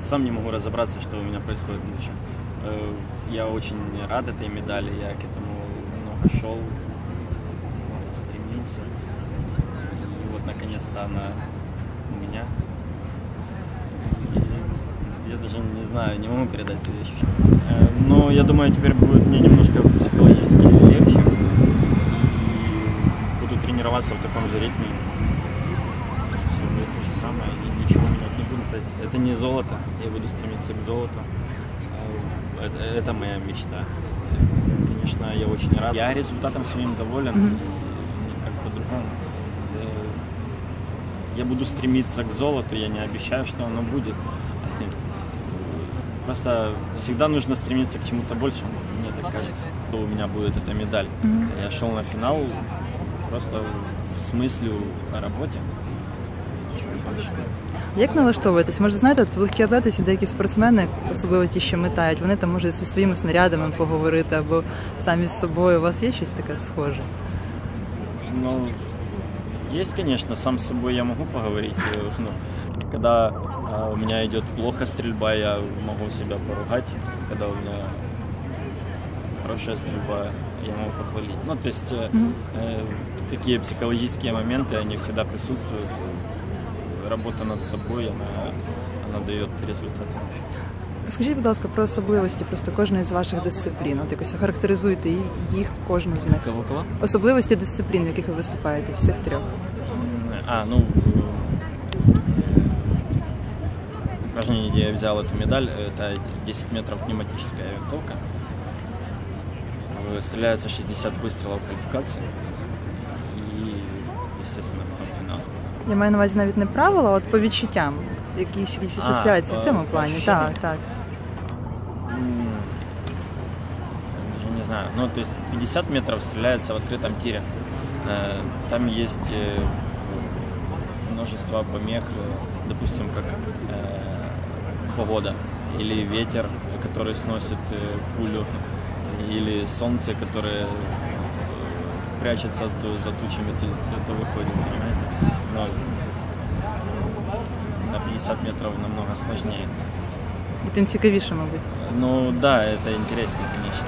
сам не могу разобраться, что у меня происходит в душе. Э, Я очень рад этой медали, я к этому много шел, стремился. И вот наконец-то она у меня. И я даже не знаю, не могу передать свои ощущения. Э, Но я думаю, теперь будет мне немножко психологически легче. И буду тренироваться в таком же ритме. Все будет то же самое, буду. Это не золото, я буду стремиться к золоту. Э, Это, это моя мечта. Конечно, я очень рад. Я результатом своим доволен. Мгм. Никак по-другому. Э, Я буду стремиться к золоту, я не обещаю, что оно будет. Просто всегда нужно стремиться к чему-то большему, мне так кажется. У меня будет эта медаль. Мгм. Я шел на финал просто с мыслью о работе. Ничего больше. Як налаштовуєтесь? Може, знаєте, от легкі атлети, ці деякі спортсмени, особливо ті, що метають, вони там можуть зі своїми снарядами поговорити або самі з собою. У вас є щось таке схоже? Ну, есть, конечно, сам с собой я могу поговорить. э, ну, когда а, у меня идет плохо стрельба, я могу себя поругать. Когда у меня хорошая стрельба, я могу похвалить. Ну, то есть э, Мгм. э, такие психологические моменты, они всегда присутствуют. Работа над собой, она, она дает результат. Скажіть, будь ласка, про особливості просто кожної з ваших дисциплін. От якось охарактеризуйте і- їх кожну з них. Кого-кого? Особливості дисциплін, в яких ви виступаєте, всіх трьох. А, ну, э, упражнение, где я взял эту медаль, это 10 метров пневматическая винтовка. Э, Стреляется 60 выстрелов квалификации. И, естественно, потом финал. Я маю на увазі навіть не правила, а от по відчуттям. Якісь, якісь А, асоціації в по- цьому по плані. ощущениям? Так, так. М, Даже не знаю. Ну, то есть 50 метров стреляется в открытом тире. Э, Там есть э, множество помех, э, допустим, как э, погода или ветер, который сносит э, пулю, или солнце, которое э, прячется то за тучами, то, то- то выходит, понимаете? Но на 50 метров намного сложнее. І тим цікавіше, мабуть. Ну да, это интересно, конечно.